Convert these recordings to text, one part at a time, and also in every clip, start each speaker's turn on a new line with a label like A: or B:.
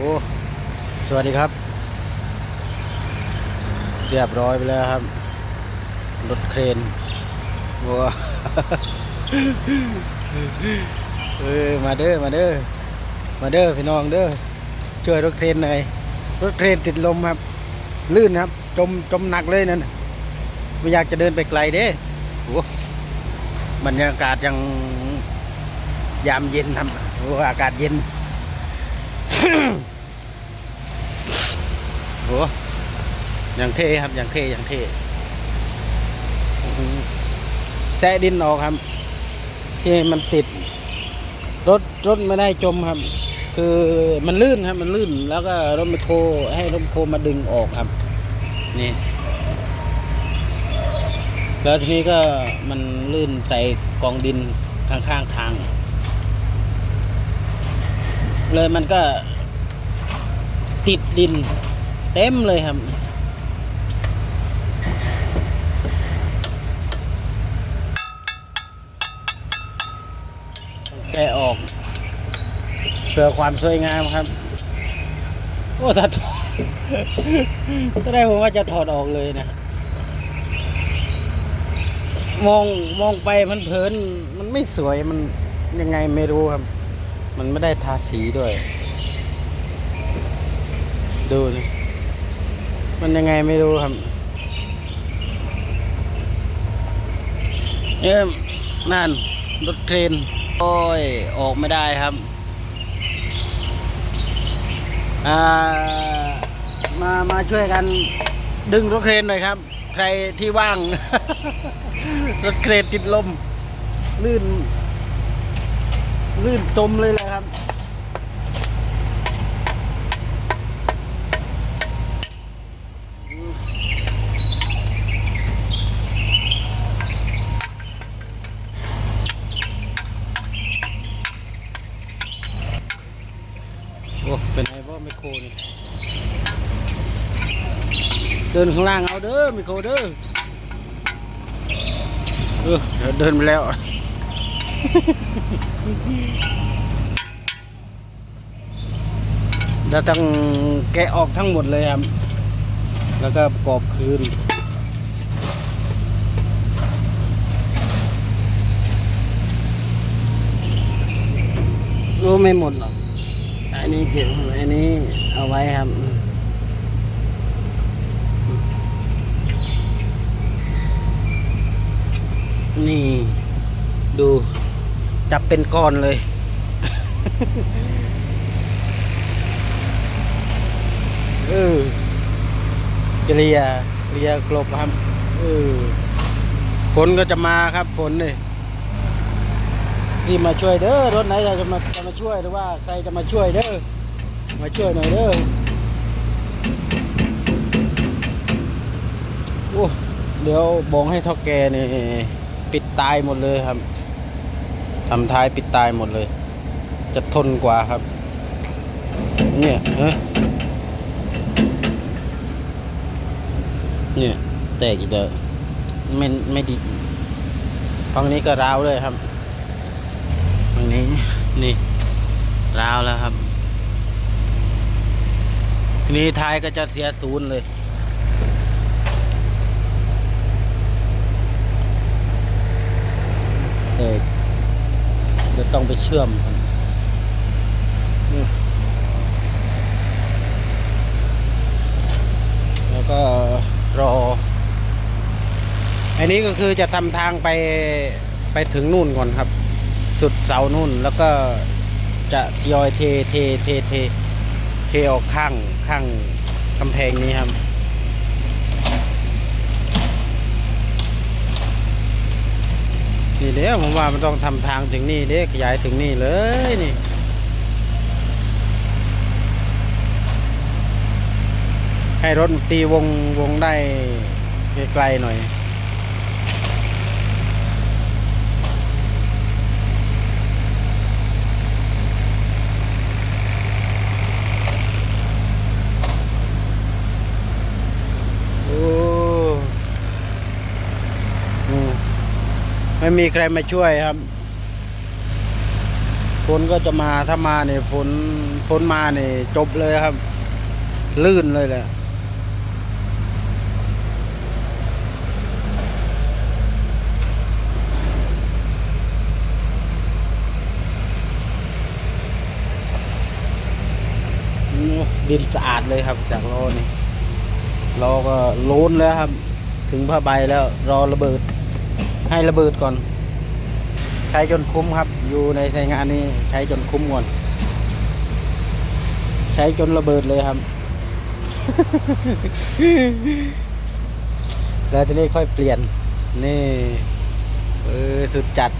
A: อ้ สวัสดีครับ เรียบร้อยไปแล้วครับ รถเครนว้าเออมาเด้อ มาเด้อ มาเด้อพี่น้องเด้อ ช่วยรถเครนหน่อย รถเครนติดลมครับ ลื่นครับ จม จมหนักเลยนั่นน่ะไม่อยากจะเดินไปไกลเด้โอ้บรรยากาศยังยามเย็นครับโอ้อากาศเย็น โอ้อย่างเท่ครับ อย่างเท่อย่างเท่แจะดินออกครับ ที่มันติด รถรถไม่ได้จมครับ คือมันลื่นครับ มันลื่น แล้วก็รถมโคให้รถมโคมาดึงออกครับ นี่ แล้วทีนี้ก็มันลื่นใส่กองดินข้างๆทางเลยมันก็ ติดดิน เต็มเลยครับ แกะออกเพื่อความสวยงามครับ โอ้ถ้าถอดถ้าได้ผมว่าจะถอดออกเลยนะ มองมองไปมันเพลินมันไม่สวยมันยังไงไม่รู้ครับ มันไม่ได้ทาสีด้วย ดูนี่มันยังไงไม่รู้ครับเอ้มนั่น รถเครนโอ้ย ออกไม่ได้ครับ อ่า มามาช่วยกันดึงรถเครนหน่อยครับ ใครที่ว่าง รถเครนติดลม ลื่น ลื่นจมเลยแหละครับ อ้เป็นไงบ่ไมโครนี่เดินข้างล่างเอาเด้อไมโครเด้อเออเดี๋ยวเดินไปแล้วเราต้องแกะออกทั้งหมดเลยครับ แล้วก็ประกอบคืน รู้ไม่หมดหรอก นนี้เก็บอันนี้เอาไว้ครับนี่ดูจับเป็นก้อนเลย เออเกลียเกลียกลบครับ เออฝนก็จะมาครับฝนเลย นี่ที่มาช่วยเด้อรถไหนจะมาจะมาช่วยหรือว่าใครจะมาช่วยเด้อมาช่วยหน่อยเด้อโอ้เดี๋ยวบอกให้เท่าแกนี่ปิดตายหมดเลยครับทำท้ายปิดตายหมดเลย จะทนกว่าครับ เนี่ยเอ้เนี่ยแตกอีกแล้วไม่ไม่ดีฝั่งนี้ก็ร้าวเลยครับ นี้ นี่ร้าวแล้วครับ ทีนี้ท้ายก็จะเสียศูนย์เลยเออจะต้องไปเชื่อมครับอืมแล้วก็รอ อันนี้ก็คือจะทำทางไปไปถึงนู่นก่อนครับ สุดเสานู่นแล้วก็จะทยอยเทเทเทเทเทออกข้างข้างกำแพงนี้ครับนี่เด้ผมว่ามันต้องทำทางถึงนี่เด้ขยายถึงนี่เลยนี่ให้รถตีวงวงได้ไกลๆหน่อย โอ้อืม ไม่มีใครมาช่วยครับฝนก็จะมาถ้ามาเนี่ยฝนฝนมาเนี่ยจบเลยครับ ลื่นเลยแหละดินสะอาดเลยครับ จากล้อนี่ล้อก็โล้นแล้วครับ ถึงผ้าใบแล้วรอระเบิด ให้ระเบิดก่อน ใช้จนคุ้มครับ อยู่ในใช้งานนี้ใช้จนคุ้มก่อน ใช้จนระเบิดเลยครับ แล้วทีนี้ค่อยเปลี่ยน นี่เออสุดจัด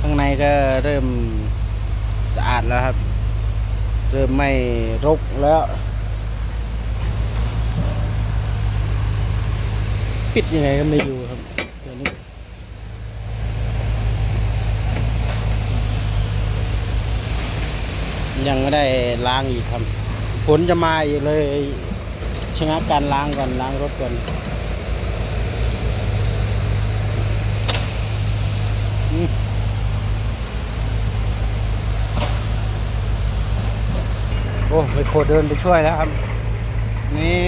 A: ข้างในก็เริ่มสะอาดแล้วครับ เริ่มไม่รกแล้วปิดยังไงก็ไม่อยู่ครับเดี๋ยวนี้ ยังไม่ได้ล้างอีกครับฝนจะมาอีกเลยชะงักการล้างก่อนล้างรถก่อนโอ้ไปโคเดินไปช่วยแล้วครับ นี่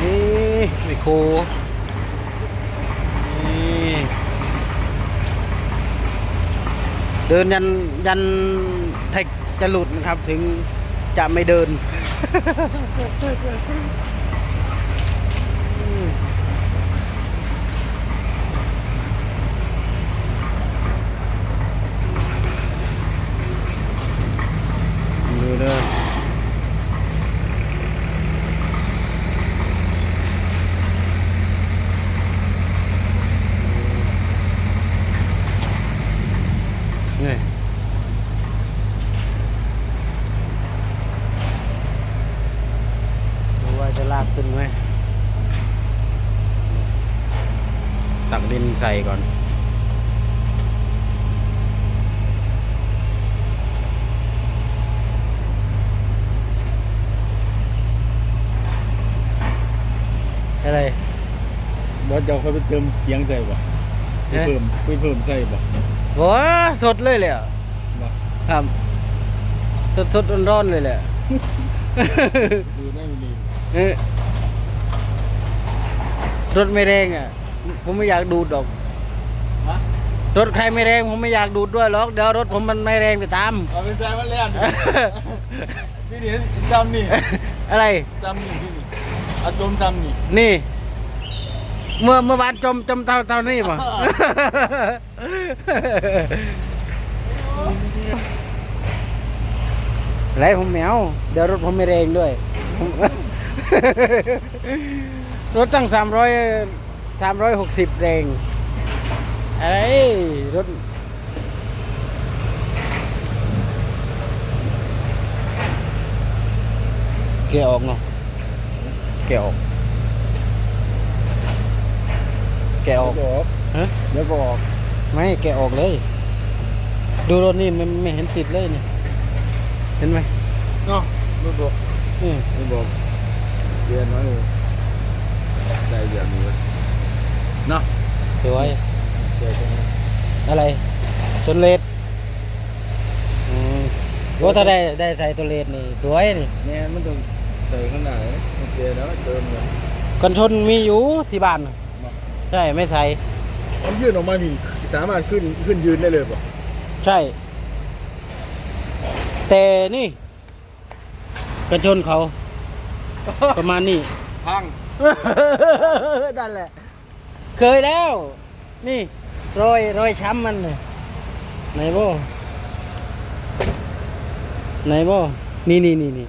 A: นี่ไปโคนี่เดินยันยัน เทคจะหลุดนะครับถึงจะไม่เดิน ดูเด้อนี่ดูว่าจะลากขึ้นไหมักดินใส่ก่อน อะไร
B: บอสจะเอาเขาไปเติมเสียงใส่บ่ไป
A: เพิ่
B: มไปเพิ่มใส่บ่
A: ว้าสดเลยเลยอะ
B: บ่
A: ครับ สดสดร้อนๆเลยแหละ
B: ดูได้ไม่ดี
A: เรถไม่แรงอะ ผมไม่อยากดูดหรอก
B: ฮะ
A: รถใครไม่แรงผมไม่อยากดูดด้วยหรอกเดี๋ยวรถผมมันไม่แรงไปตาม
B: เอาไปใส่มาแล้วนี่นี่ซ้ำนี่
A: อะไร
B: ซ้ำนี่นี่นี่เอาจมซ้ำนี่
A: นี่ เมื่อเมื่อวานจมจมเท่าเท่านี้ป่ะอะไรผมแมวเดี๋ยวรถผมไม่แรงด้วยผม รถตั้งสามร้อย สามร้อยหกสิบแรงอะไรรถเกียร์ออกเนาะเกียร์ออกแกะออก
B: เดี๋ยวก็ออก
A: ฮะ
B: เดี๋ยวก็ออก
A: ไม่แกะออกเลย ดูรถนี่มันไม่เห็นติดเลยเนี่ยเห็นไหม
B: เนาะไม่บอก
A: อืม
B: ไม่บอกเรียนน้อยเลยได้แบบนี้ เนาะ
A: สวย
B: เดี๋ยวตรงนี้
A: อะไรชนเลดอืมว่าถ้าได้ได้ใส่ตัวเลดนี่สวยนี่
B: แม่นมันต้องใส่ข้างหน้าเลยโอเคแล้วเติมเลย
A: กันชนมีอยู่ที่บ้านน่ะ
B: เนาะ
A: ใช่ไม่ใส่
B: มันยื่นออกมานี่สามารถขึ้นขึ้นยืนได้เลยป่ะ
A: ใช่ แต่นี่กันชนเขา ประมาณนี้
B: พัง
A: นั่นแหละ เคยแล้ว นี่รอยรอยช้ำมันเลยไหนโบไหนโบนี่นี่นี่นี่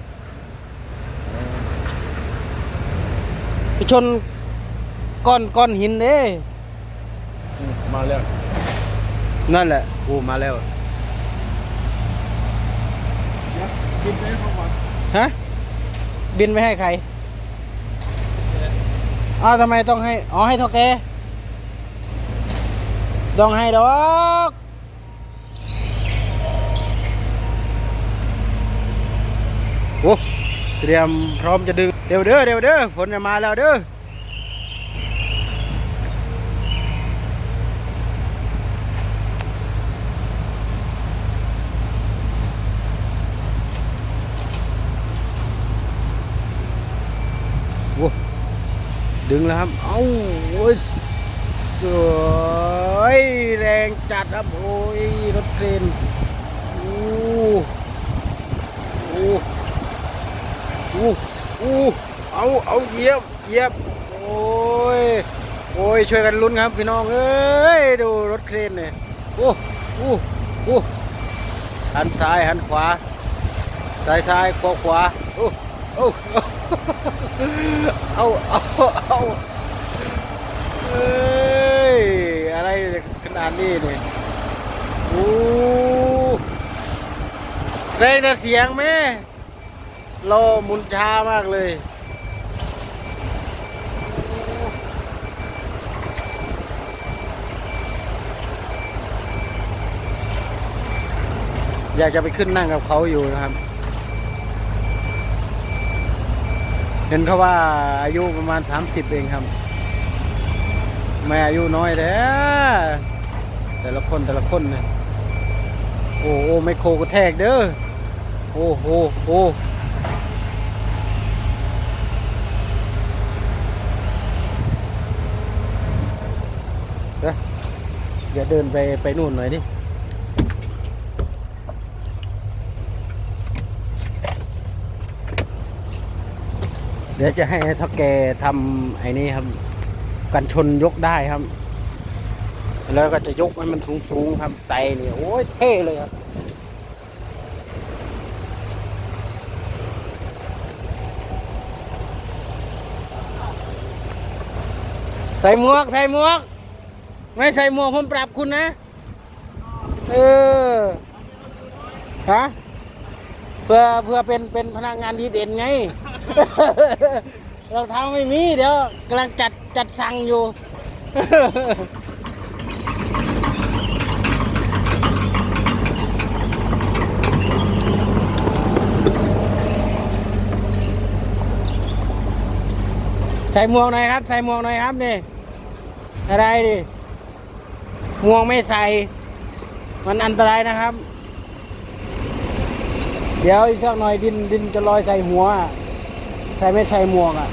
A: ไปชนก้อนก้อนหินเด้
B: อืมมาแล้ว
A: นั่นแหละโอ้มาแล้ว
B: กินได้เข้ามา
A: ฮะบินไปให้ใครอ้าวทำไมต้องให้ อ๋อ ให้เท่าแก ต้องให้ดอกโอ้เตรียมพร้อมจะดึงเดี๋ยวเด้อเดี๋ยวเด้อฝนจะมาแล้วเด้อดึงแล้วครับ เอ้ายสวย แรงจัดครับโอ้ยรถเครนโอ้โอ้โอ้โอ้เอาเอาเยียบเยียบโอ้ยโอ้ยช่วยกันลุ้นครับพี่น้องเอ้ยดูรถเครนเนี่ยโอ้โอ้โอ้หันซ้ายหันขวาซ้ายซ้ายขวาขวาโอ้โอ้เอาเอาเอาเอ้ยอ นาดนี้เนี่ยโอ้แรงแต่เสียงแม่โลมุนช้ามากเลยอยากจะไปขึ้นนั่งกับเขาอยู่นะครับ เห็นเขาว่าอายุประมาณ30เองครับ ไม่อายุน้อยเด้อ แต่ละคนแต่ละคนเนี่ยโอ้โอ้ไมโคกรแทกเด้อโอ้โหโอ้เดี๋ยวเดี๋ยวเดินไปไปนู่นหน่อยดิเดี๋ยวจะให้ท่าแกทำไอ้นี่ครับ กันชนยกได้ครับ แล้วก็จะยกให้มันสูงๆครับใส่เนี่ยโอ้ยเท่เลยครับใส่หมวกใส่หมวก ไม่ใส่หมวกผมปรับคุณนะ เออฮะเพื่อเพื่อเป็นเป็นพนักงานดีเด่นไง เราทำไม่มี เดี๋ยวกำลังจัดจัดสั่งอยู่ ใส่หมวกหน่อยครับ ใส่หมวกหน่อยครับนี่อะไรดิหมวกไม่ใส่ มันอันตรายนะครับ เดี๋ยวอีกสักหน่อยดินดินจะลอยใส่หัวใส่ไม่ใส่หมวกอะ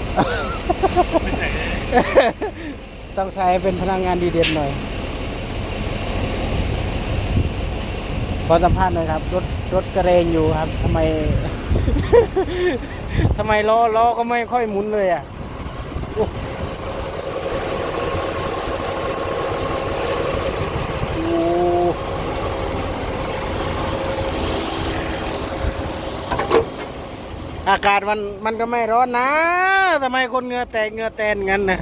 A: ต้องใส่เป็นพนักงานดีเด่นหน่อยขอสัมภาษณ์หน่อยครับ รถรถกระเรงอยู่ครับทำไมทำไมล้อล้อก็ไม่ค่อยหมุนเลยอะโอ้โอ้ อากาศมันมันก็ไม่ร้อนนะทำไมคนเหงือแตกเหงือแตนงั้นนะ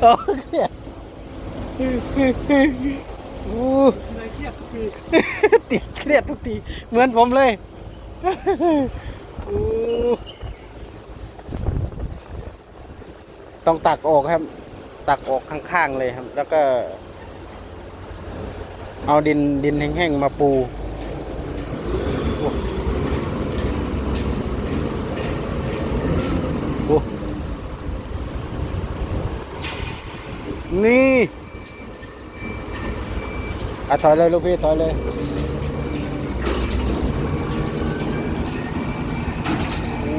A: โอ้เครียโอ้ติดเครียดทุกที เหมือนผมเลยโอ้ต้องตักออกครับ ตักออกข้างๆเลยครับ แล้วก็ เอาดินดินแห้งๆมาปูโอ้โอ้ นี่อะถอยเลยลูกพี่ถอยเลยโอ้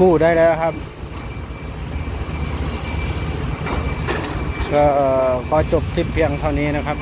A: กู้ได้แล้วครับ ก็ขอจบทริปเพียงเท่านี้นะครับ